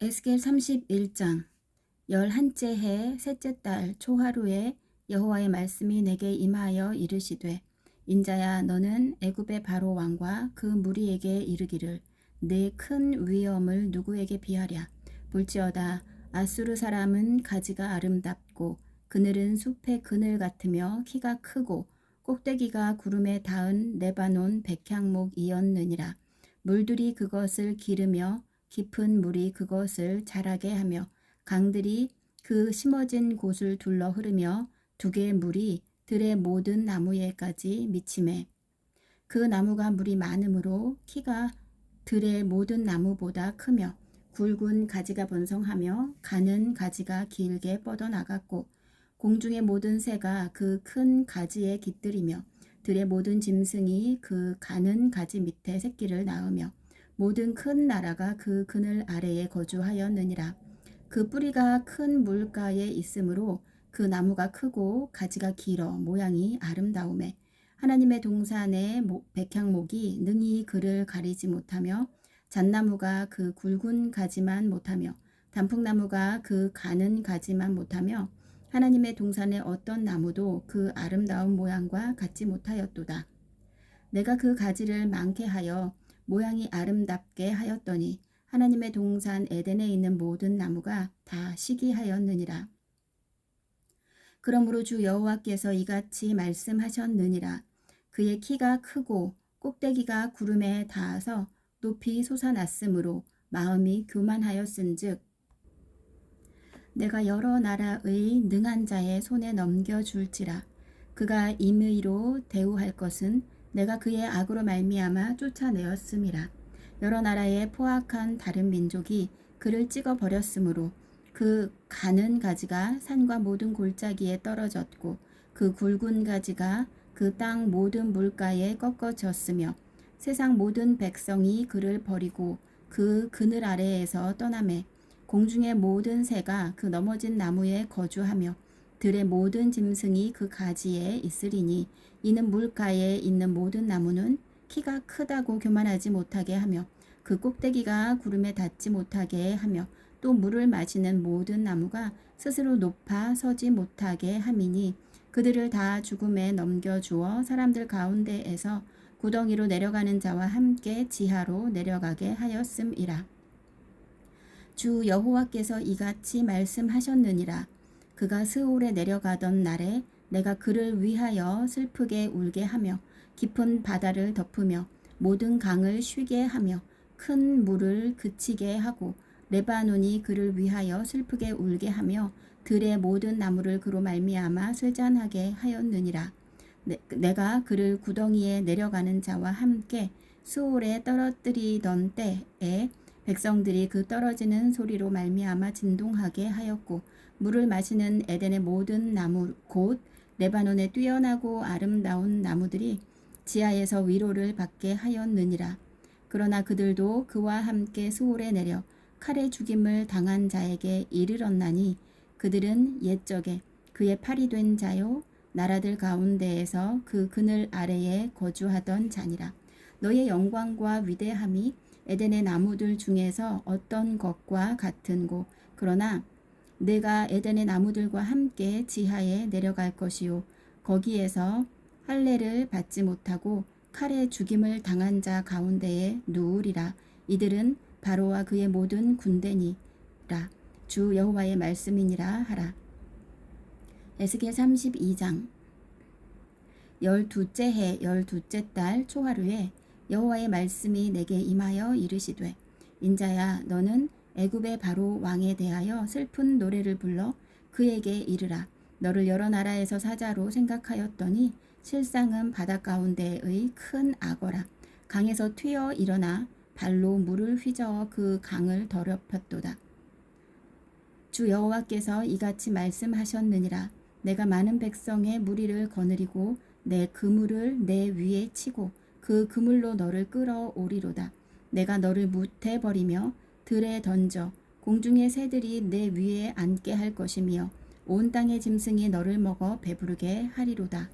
에스겔 31장 열한째 해 셋째 달 초하루에 여호와의 말씀이 내게 임하여 이르시되 인자야 너는 애굽의 바로 왕과 그 무리에게 이르기를 내 큰 위엄을 누구에게 비하랴? 볼지어다 아수르 사람은 가지가 아름답고 그늘은 숲의 그늘 같으며 키가 크고 꼭대기가 구름에 닿은 레바논 백향목 이었느니라. 물들이 그것을 기르며 깊은 물이 그것을 자라게 하며 강들이 그 심어진 곳을 둘러 흐르며 두 개의 물이 들의 모든 나무에까지 미침해 그 나무가 물이 많으므로 키가 들의 모든 나무보다 크며 굵은 가지가 번성하며 가는 가지가 길게 뻗어나갔고 공중의 모든 새가 그 큰 가지에 깃들이며 들의 모든 짐승이 그 가는 가지 밑에 새끼를 낳으며 모든 큰 나라가 그 그늘 아래에 거주하였느니라. 그 뿌리가 큰 물가에 있으므로 그 나무가 크고 가지가 길어 모양이 아름다움에 하나님의 동산의 백향목이 능히 그를 가리지 못하며 잣나무가 그 굵은 가지만 못하며 단풍나무가 그 가는 가지만 못하며 하나님의 동산의 어떤 나무도 그 아름다운 모양과 같지 못하였도다. 내가 그 가지를 많게 하여 모양이 아름답게 하였더니 하나님의 동산 에덴에 있는 모든 나무가 다 시기하였느니라. 그러므로 주 여호와께서 이같이 말씀하셨느니라. 그의 키가 크고 꼭대기가 구름에 닿아서 높이 솟아났으므로 마음이 교만하였은즉 내가 여러 나라의 능한 자의 손에 넘겨줄지라 그가 임의로 대우할 것은 내가 그의 악으로 말미암아 쫓아내었음이라 여러 나라의 포악한 다른 민족이 그를 찍어 버렸으므로 그 가는 가지가 산과 모든 골짜기에 떨어졌고 그 굵은 가지가 그 땅 모든 물가에 꺾어졌으며 세상 모든 백성이 그를 버리고 그 그늘 아래에서 떠나매 공중의 모든 새가 그 넘어진 나무에 거주하며 들의 모든 짐승이 그 가지에 있으리니 이는 물가에 있는 모든 나무는 키가 크다고 교만하지 못하게 하며 그 꼭대기가 구름에 닿지 못하게 하며 또 물을 마시는 모든 나무가 스스로 높아 서지 못하게 함이니 그들을 다 죽음에 넘겨주어 사람들 가운데에서 구덩이로 내려가는 자와 함께 지하로 내려가게 하였음이라. 주 여호와께서 이같이 말씀하셨느니라. 그가 스올에 내려가던 날에 내가 그를 위하여 슬프게 울게 하며 깊은 바다를 덮으며 모든 강을 쉬게 하며 큰 물을 그치게 하고 레바논이 그를 위하여 슬프게 울게 하며 들의 모든 나무를 그로 말미암아 쇠잔하게 하였느니라. 내, 가 그를 구덩이에 내려가는 자와 함께 수올에 떨어뜨리던 때에 백성들이 그 떨어지는 소리로 말미암아 진동하게 하였고 물을 마시는 에덴의 모든 나무 곧 레바논의 뛰어나고 아름다운 나무들이 지하에서 위로를 받게 하였느니라. 그러나 그들도 그와 함께 수올에 내려 칼에 죽임을 당한 자에게 이르렀나니 그들은 옛적에 그의 팔이 된 자요 나라들 가운데에서 그 그늘 아래에 거주하던 자니라. 너의 영광과 위대함이 에덴의 나무들 중에서 어떤 것과 같은고 그러나 내가 에덴의 나무들과 함께 지하에 내려갈 것이요. 거기에서 할례를 받지 못하고 칼에 죽임을 당한 자 가운데에 누우리라. 이들은 바로와 그의 모든 군대니라. 주 여호와의 말씀이니라 하라. 에스겔 32장. 열두째 해 열두째 달 초하루에 여호와의 말씀이 내게 임하여 이르시되 인자야 너는 애굽의 바로 왕에 대하여 슬픈 노래를 불러 그에게 이르라 너를 여러 나라에서 사자로 생각하였더니 실상은 바다 가운데의 큰 악어라 강에서 튀어 일어나 발로 물을 휘저어 그 강을 더럽혔도다. 주 여호와께서 이같이 말씀하셨느니라 내가 많은 백성의 무리를 거느리고 내 그물을 내 위에 치고 그 그물로 너를 끌어오리로다. 내가 너를 무태 버리며 들에 던져 공중의 새들이 내 위에 앉게 할 것이며 온 땅의 짐승이 너를 먹어 배부르게 하리로다.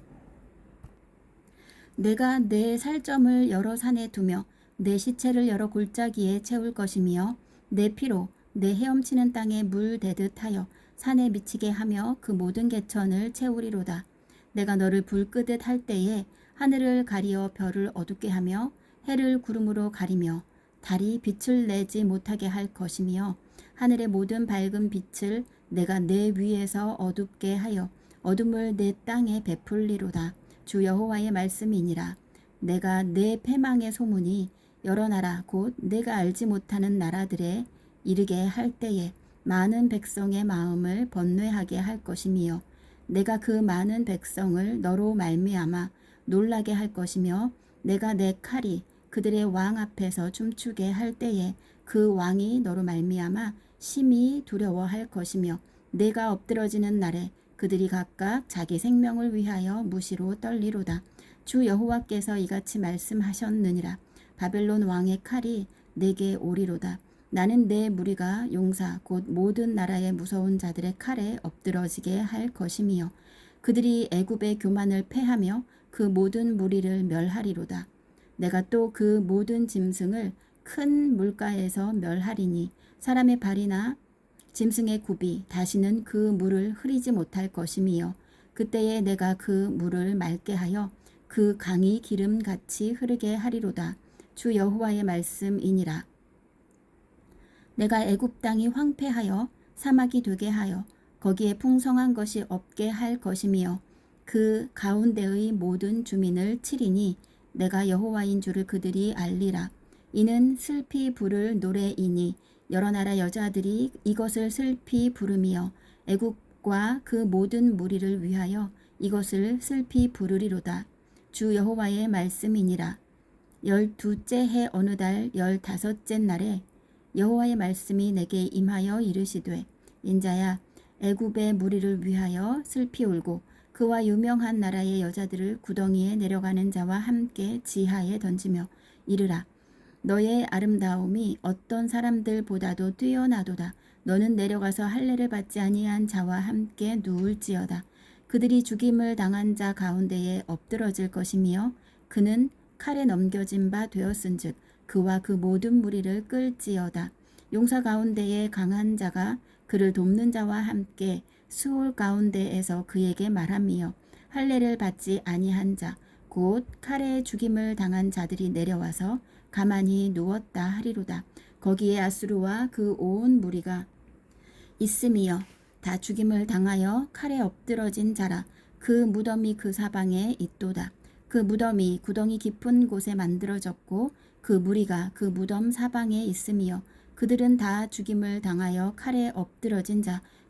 내가 내 살점을 여러 산에 두며 내 시체를 여러 골짜기에 채울 것이며 내 피로 내 헤엄치는 땅에 물 대듯 하여 산에 미치게 하며 그 모든 개천을 채우리로다. 내가 너를 불 끄듯 할 때에 하늘을 가리어 별을 어둡게 하며 해를 구름으로 가리며 달이 빛을 내지 못하게 할 것이며 하늘의 모든 밝은 빛을 내가 내 위에서 어둡게 하여 어둠을 내 땅에 베풀리로다. 주 여호와의 말씀이니라. 내가 내 패망의 소문이 여러 나라 곧 내가 알지 못하는 나라들에 이르게 할 때에 많은 백성의 마음을 번뇌하게 할 것이며 내가 그 많은 백성을 너로 말미암아 놀라게 할 것이며 내가 내 칼이 그들의 왕 앞에서 춤추게 할 때에 그 왕이 너로 말미암아 심히 두려워할 것이며 내가 엎드러지는 날에 그들이 각각 자기 생명을 위하여 무시로 떨리로다. 주 여호와께서 이같이 말씀하셨느니라. 바벨론 왕의 칼이 내게 오리로다. 나는 내 무리가 용사 곧 모든 나라의 무서운 자들의 칼에 엎드러지게 할 것이며 그들이 애굽의 교만을 패하며 그 모든 무리를 멸하리로다. 내가 또 그 모든 짐승을 큰 물가에서 멸하리니 사람의 발이나 짐승의 굽이 다시는 그 물을 흐리지 못할 것이며 그때에 내가 그 물을 맑게 하여 그 강이 기름같이 흐르게 하리로다. 주 여호와의 말씀이니라. 내가 애굽 땅이 황폐하여 사막이 되게 하여 거기에 풍성한 것이 없게 할 것이며 그 가운데의 모든 주민을 치리니 내가 여호와인 줄을 그들이 알리라. 이는 슬피 부를 노래이니 여러 나라 여자들이 이것을 슬피 부르며 애국과 그 모든 무리를 위하여 이것을 슬피 부르리로다. 주 여호와의 말씀이니라. 열두째 해 어느 달 열다섯째 날에 여호와의 말씀이 내게 임하여 이르시되 인자야 애굽의 무리를 위하여 슬피 울고 그와 유명한 나라의 여자들을 구덩이에 내려가는 자와 함께 지하에 던지며 이르라 너의 아름다움이 어떤 사람들보다도 뛰어나도다. 너는 내려가서 할례를 받지 아니한 자와 함께 누울지어다. 그들이 죽임을 당한 자 가운데에 엎드러질 것이며 그는 칼에 넘겨진 바 되었은즉 그와 그 모든 무리를 끌지어다. 용사 가운데에 강한 자가 그를 돕는 자와 함께 수월 가운데에서 그에게 말하며 할례를 받지 아니한 자 곧 칼에 죽임을 당한 자들이 내려와서 가만히 누웠다 하리로다. 거기에 아수르와 그 온 무리가 있으며 다 죽임을 당하여 칼에 엎드러진 자라 그 무덤이 그 사방에 있도다. 그 무덤이 구덩이 깊은 곳에 만들어졌고 그 무리가 그 무덤 사방에 있으며 그들은 다 죽임을 당하여 칼에 엎드러진 자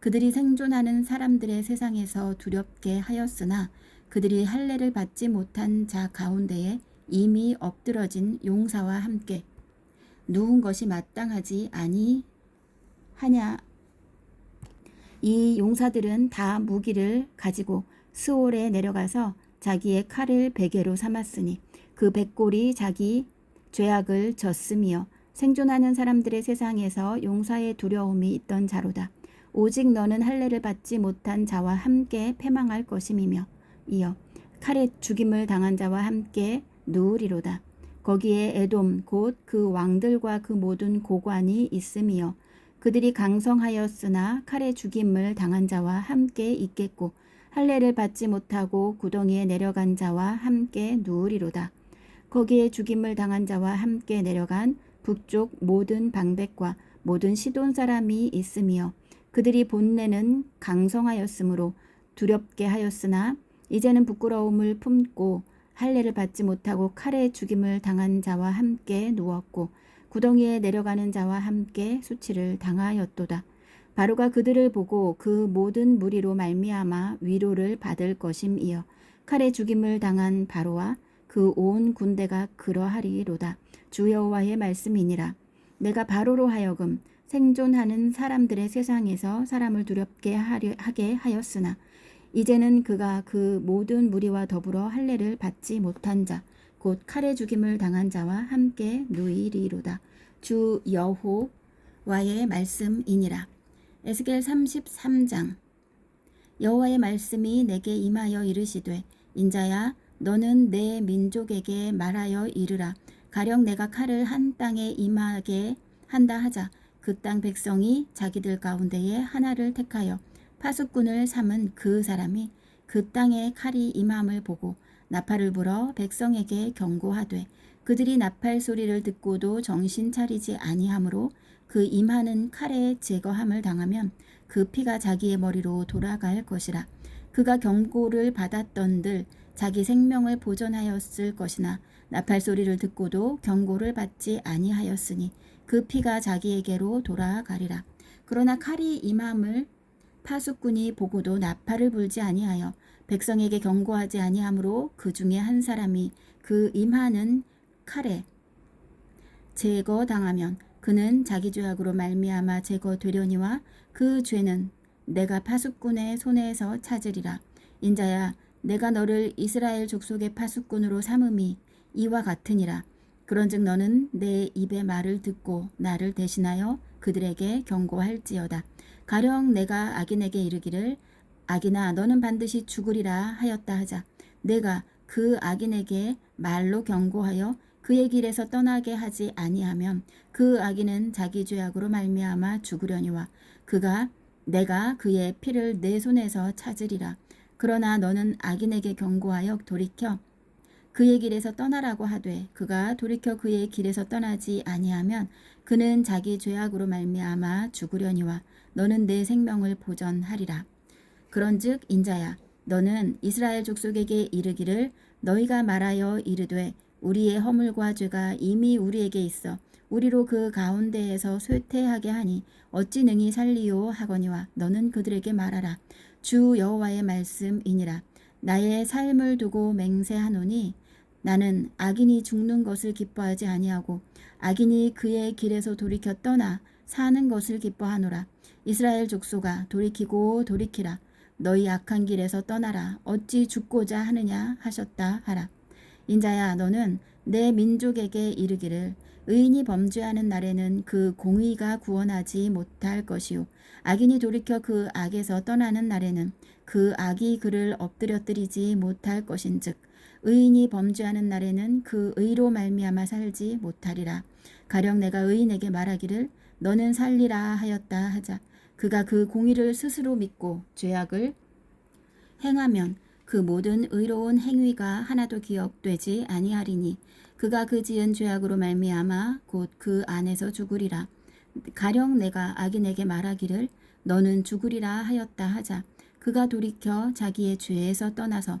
그들이 생존하는 사람들의 세상에서 두렵게 하였으나 그들이 할례를 받지 못한 자 가운데에 이미 엎드러진 용사와 함께 누운 것이 마땅하지 아니하냐 이 용사들은 다 무기를 가지고 스올에 내려가서 자기의 칼을 베개로 삼았으니 그 백골이 자기 죄악을 졌으며 생존하는 사람들의 세상에서 용사의 두려움이 있던 자로다. 오직 너는 할례를 받지 못한 자와 함께 패망할 것임이며 이어 칼에 죽임을 당한 자와 함께 누우리로다. 거기에 에돔 곧 그 왕들과 그 모든 고관이 있으며 그들이 강성하였으나 칼에 죽임을 당한 자와 함께 있겠고 할례를 받지 못하고 구덩이에 내려간 자와 함께 누우리로다. 거기에 죽임을 당한 자와 함께 내려간 북쪽 모든 방백과 모든 시돈 사람이 있으며 그들이 본래는 강성하였으므로 두렵게 하였으나 이제는 부끄러움을 품고 할례를 받지 못하고 칼에 죽임을 당한 자와 함께 누웠고 구덩이에 내려가는 자와 함께 수치를 당하였도다. 바로가 그들을 보고 그 모든 무리로 말미암아 위로를 받을 것임이여 칼에 죽임을 당한 바로와 그 온 군대가 그러하리로다. 주 여호와의 말씀이니라. 내가 바로로 하여금 생존하는 사람들의 세상에서 사람을 두렵게 하려, 하게 하였으나 이제는 그가 그 모든 무리와 더불어 할례를 받지 못한 자, 곧 칼에 죽임을 당한 자와 함께 누이리로다. 주 여호와의 말씀이니라. 에스겔 33장 여호와의 말씀이 내게 임하여 이르시되 인자야 너는 내 민족에게 말하여 이르라 가령 내가 칼을 한 땅에 임하게 한다 하자 그 땅 백성이 자기들 가운데에 하나를 택하여 파수꾼을 삼은 그 사람이 그 땅에 칼이 임함을 보고 나팔을 불어 백성에게 경고하되 그들이 나팔 소리를 듣고도 정신 차리지 아니하므로 그 임하는 칼에 제거함을 당하면 그 피가 자기의 머리로 돌아갈 것이라. 그가 경고를 받았던들 자기 생명을 보존하였을 것이나 나팔 소리를 듣고도 경고를 받지 아니하였으니 그 피가 자기에게로 돌아가리라. 그러나 칼이 임함을 파수꾼이 보고도 나팔을 불지 아니하여 백성에게 경고하지 아니하므로 그 중에 한 사람이 그 임하는 칼에 제거당하면 그는 자기 죄악으로 말미암아 제거되려니와 그 죄는 내가 파수꾼의 손에서 찾으리라. 인자야 내가 너를 이스라엘 족속의 파수꾼으로 삼음이 이와 같으니라 그런즉 너는 내 입의 말을 듣고 나를 대신하여 그들에게 경고할지어다. 가령 내가 악인에게 이르기를 악인아 너는 반드시 죽으리라 하였다 하자. 내가 그 악인에게 말로 경고하여 그의 길에서 떠나게 하지 아니하면 그 악인은 자기 죄악으로 말미암아 죽으려니와 그가 내가 그의 피를 내 손에서 찾으리라. 그러나 너는 악인에게 경고하여 돌이켜 그의 길에서 떠나라고 하되 그가 돌이켜 그의 길에서 떠나지 아니하면 그는 자기 죄악으로 말미암아 죽으려니와 너는 내 생명을 보전하리라. 그런즉 인자야 너는 이스라엘 족속에게 이르기를 너희가 말하여 이르되 우리의 허물과 죄가 이미 우리에게 있어 우리로 그 가운데에서 쇠퇴하게 하니 어찌 능히 살리요 하거니와 너는 그들에게 말하라. 주 여호와의 말씀이니라. 나의 삶을 두고 맹세하노니 나는 악인이 죽는 것을 기뻐하지 아니하고 악인이 그의 길에서 돌이켜 떠나 사는 것을 기뻐하노라. 이스라엘 족속아 돌이키고 돌이키라. 너희 악한 길에서 떠나라. 어찌 죽고자 하느냐 하셨다 하라. 인자야 너는 내 민족에게 이르기를 의인이 범죄하는 날에는 그 공의가 구원하지 못할 것이요. 악인이 돌이켜 그 악에서 떠나는 날에는 그 악이 그를 엎드려뜨리지 못할 것인즉 의인이 범죄하는 날에는 그 의로 말미암아 살지 못하리라. 가령 내가 의인에게 말하기를 너는 살리라 하였다 하자 그가 그 공의를 스스로 믿고 죄악을 행하면 그 모든 의로운 행위가 하나도 기억되지 아니하리니 그가 그 지은 죄악으로 말미암아 곧 그 안에서 죽으리라. 가령 내가 악인에게 말하기를 너는 죽으리라 하였다 하자 그가 돌이켜 자기의 죄에서 떠나서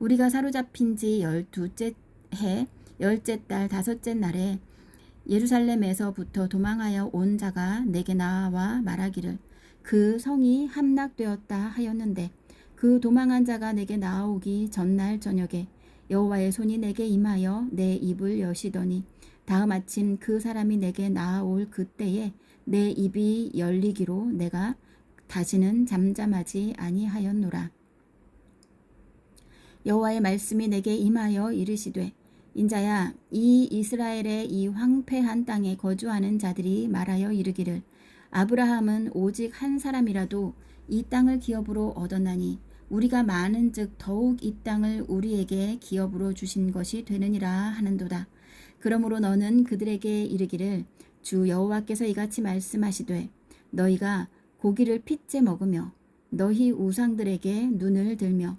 우리가 사로잡힌 지 열두째 해 열째 달 다섯째 날에 예루살렘에서부터 도망하여 온 자가 내게 나와 말하기를 그 성이 함락되었다 하였는데 그 도망한 자가 내게 나아오기 전날 저녁에 여호와의 손이 내게 임하여 내 입을 여시더니 다음 아침 그 사람이 내게 나아올 그때에 내 입이 열리기로 내가 다시는 잠잠하지 아니하였노라. 여호와의 말씀이 내게 임하여 이르시되 인자야 이 이스라엘의 이 황폐한 땅에 거주하는 자들이 말하여 이르기를 아브라함은 오직 한 사람이라도 이 땅을 기업으로 얻었나니 우리가 많은즉 더욱 이 땅을 우리에게 기업으로 주신 것이 되느니라 하는도다. 그러므로 너는 그들에게 이르기를 주 여호와께서 이같이 말씀하시되 너희가 고기를 핏째 먹으며 너희 우상들에게 눈을 들며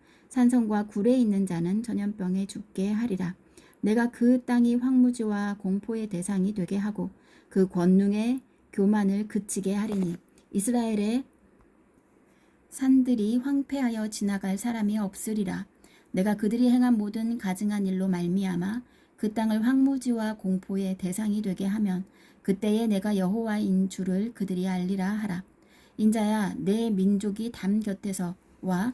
산성과 굴에 있는 자는 전염병에 죽게 하리라. 내가 그 땅이 황무지와 공포의 대상이 되게 하고 그 권능의 교만을 그치게 하리니 이스라엘의 산들이 황폐하여 지나갈 사람이 없으리라. 내가 그들이 행한 모든 가증한 일로 말미암아 그 땅을 황무지와 공포의 대상이 되게 하면 그때에 내가 여호와인 줄을 그들이 알리라 하라. 인자야 내 민족이 담 곁에서 와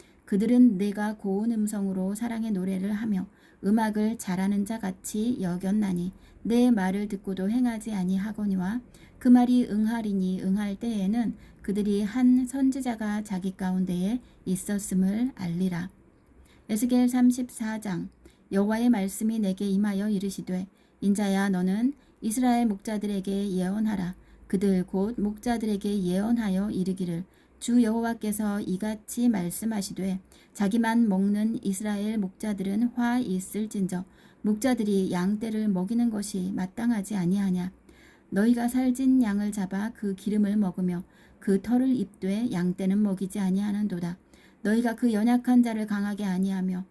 그들은 내가 고운 음성으로 사랑의 노래를 하며 음악을 잘하는 자 같이 여겼나니 내 말을 듣고도 행하지 아니하거니와 그 말이 응하리니 응할 때에는 그들이 한 선지자가 자기 가운데에 있었음을 알리라. 에스겔 34장 여호와의 말씀이 내게 임하여 이르시되 인자야 너는 이스라엘 목자들에게 예언하라 그들 곧 목자들에게 예언하여 이르기를 주 여호와께서 이같이 말씀하시되 자기만 먹는 이스라엘 목자들은 화 있을진저 목자들이 양 떼를 먹이는 것이 마땅하지 아니하냐? 너희가 살진 양을 잡아 그 기름을 먹으며 그 털을 입되 양 떼는 먹이지 아니하는도다. 너희가 그 연약한 자를 강하게 아니하며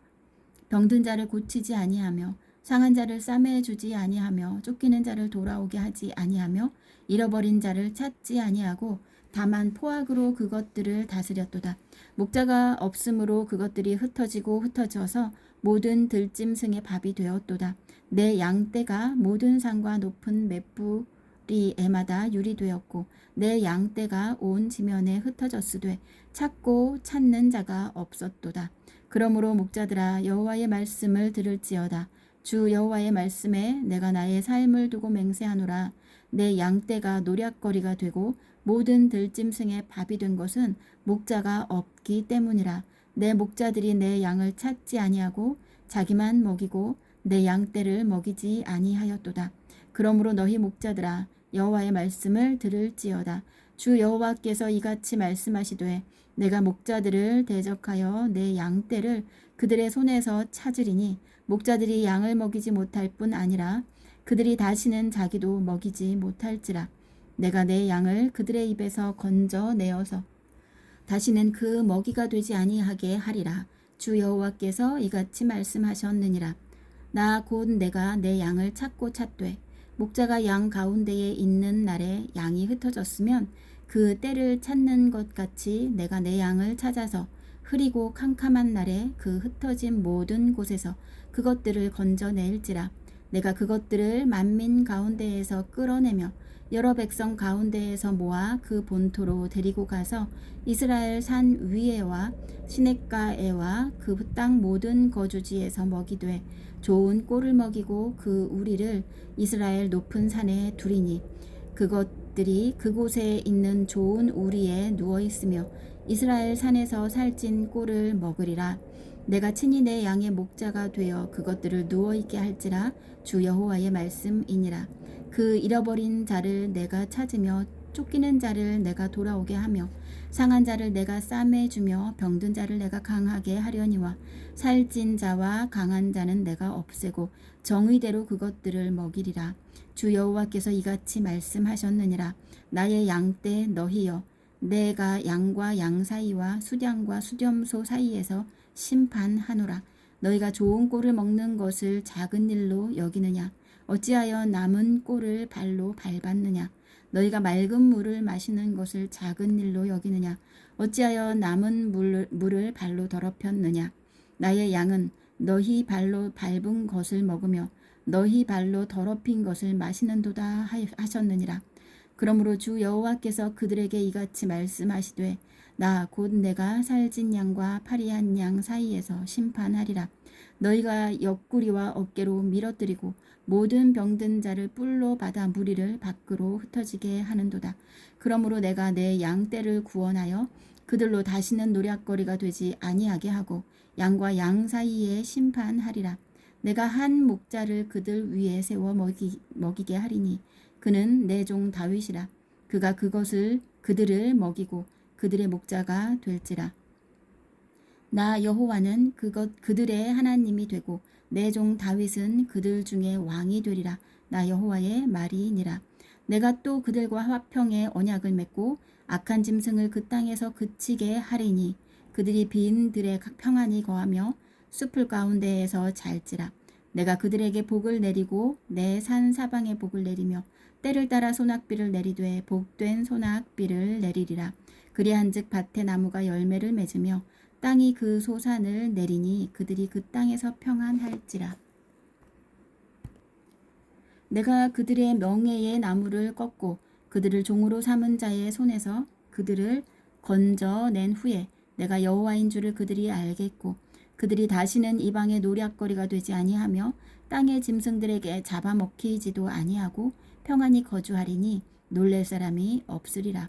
병든 자를 고치지 아니하며 상한 자를 싸매 주지 아니하며 쫓기는 자를 돌아오게 하지 아니하며 잃어버린 자를 찾지 아니하고 다만 포악으로 그것들을 다스렸도다. 목자가 없으므로 그것들이 흩어지고 흩어져서 모든 들짐승의 밥이 되었도다. 내 양떼가 모든 산과 높은 맷불이 애마다 유리되었고 내 양떼가 온 지면에 흩어졌으되 찾고 찾는 자가 없었도다. 그러므로 목자들아 여호와의 말씀을 들을지어다. 주 여호와의 말씀에 내가 나의 삶을 두고 맹세하노라. 내 양떼가 노략거리가 되고 모든 들짐승의 밥이 된 것은 목자가 없기 때문이라. 내 목자들이 내 양을 찾지 아니하고 자기만 먹이고 내 양떼를 먹이지 아니하였도다. 그러므로 너희 목자들아 여호와의 말씀을 들을지어다. 주 여호와께서 이같이 말씀하시되 내가 목자들을 대적하여 내 양떼를 그들의 손에서 찾으리니 목자들이 양을 먹이지 못할 뿐 아니라 그들이 다시는 자기도 먹이지 못할지라 내가 내 양을 그들의 입에서 건져 내어서 다시는 그 먹이가 되지 아니하게 하리라. 주 여호와께서 이같이 말씀하셨느니라. 나 곧 내가 내 양을 찾고 찾되 목자가 양 가운데에 있는 날에 양이 흩어졌으면 그 때를 찾는 것 같이 내가 내 양을 찾아서 흐리고 캄캄한 날에 그 흩어진 모든 곳에서 그것들을 건져낼지라. 내가 그것들을 만민 가운데에서 끌어내며 여러 백성 가운데에서 모아 그 본토로 데리고 가서 이스라엘 산 위에와 시냇가에와 그 땅 모든 거주지에서 먹이되 좋은 꼴을 먹이고 그 우리를 이스라엘 높은 산에 두리니 그것들이 그곳에 있는 좋은 우리에 누워 있으며 이스라엘 산에서 살찐 꼴을 먹으리라. 내가 친히 내 양의 목자가 되어 그것들을 누워 있게 할지라 주 여호와의 말씀이니라 그 잃어버린 자를 내가 찾으며 쫓기는 자를 내가 돌아오게 하며 상한 자를 내가 싸매 주며 병든 자를 내가 강하게 하려니와 살찐 자와 강한 자는 내가 없애고 정의대로 그것들을 먹이리라. 주 여호와께서 이같이 말씀하셨느니라. 나의 양떼 너희여 내가 양과 양 사이와 수량과 수렴소 사이에서 심판하노라. 너희가 좋은 꼴을 먹는 것을 작은 일로 여기느냐 어찌하여 남은 꼴을 발로 밟았느냐? 너희가 맑은 물을 마시는 것을 작은 일로 여기느냐? 어찌하여 남은 물, 물을 발로 더럽혔느냐? 나의 양은 너희 발로 밟은 것을 먹으며 너희 발로 더럽힌 것을 마시는도다 하- 하셨느니라. 그러므로 주 여호와께서 그들에게 이같이 말씀하시되 나 곧 내가 살찐 양과 파리한 양 사이에서 심판하리라 너희가 옆구리와 어깨로 밀어뜨리고 모든 병든 자를 뿔로 받아 무리를 밖으로 흩어지게 하는도다. 그러므로 내가 내 양떼를 구원하여 그들로 다시는 노략거리가 되지 아니하게 하고 양과 양 사이에 심판하리라. 내가 한 목자를 그들 위에 세워 먹이, 먹이게 하리니 그는 내 종 다윗이라. 그가 그것을 그들을 먹이고 그들의 목자가 될지라. 나 여호와는 그것 그들의 하나님이 되고 내 종 다윗은 그들 중에 왕이 되리라. 나 여호와의 말이니라. 내가 또 그들과 화평의 언약을 맺고 악한 짐승을 그 땅에서 그치게 하리니 그들이 빈 들에 평안히 거하며 숲을 가운데에서 잘지라. 내가 그들에게 복을 내리고 내 산 사방에 복을 내리며 때를 따라 소낙비를 내리되 복된 소낙비를 내리리라. 그리한즉 밭의 나무가 열매를 맺으며 땅이 그 소산을 내리니 그들이 그 땅에서 평안할지라. 내가 그들의 명예의 나무를 꺾고 그들을 종으로 삼은 자의 손에서 그들을 건져낸 후에 내가 여호와인 줄을 그들이 알겠고 그들이 다시는 이방의 노략거리가 되지 아니하며 땅의 짐승들에게 잡아먹히지도 아니하고 평안히 거주하리니 놀랄 사람이 없으리라.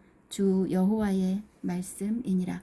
주 여호와의 말씀이니라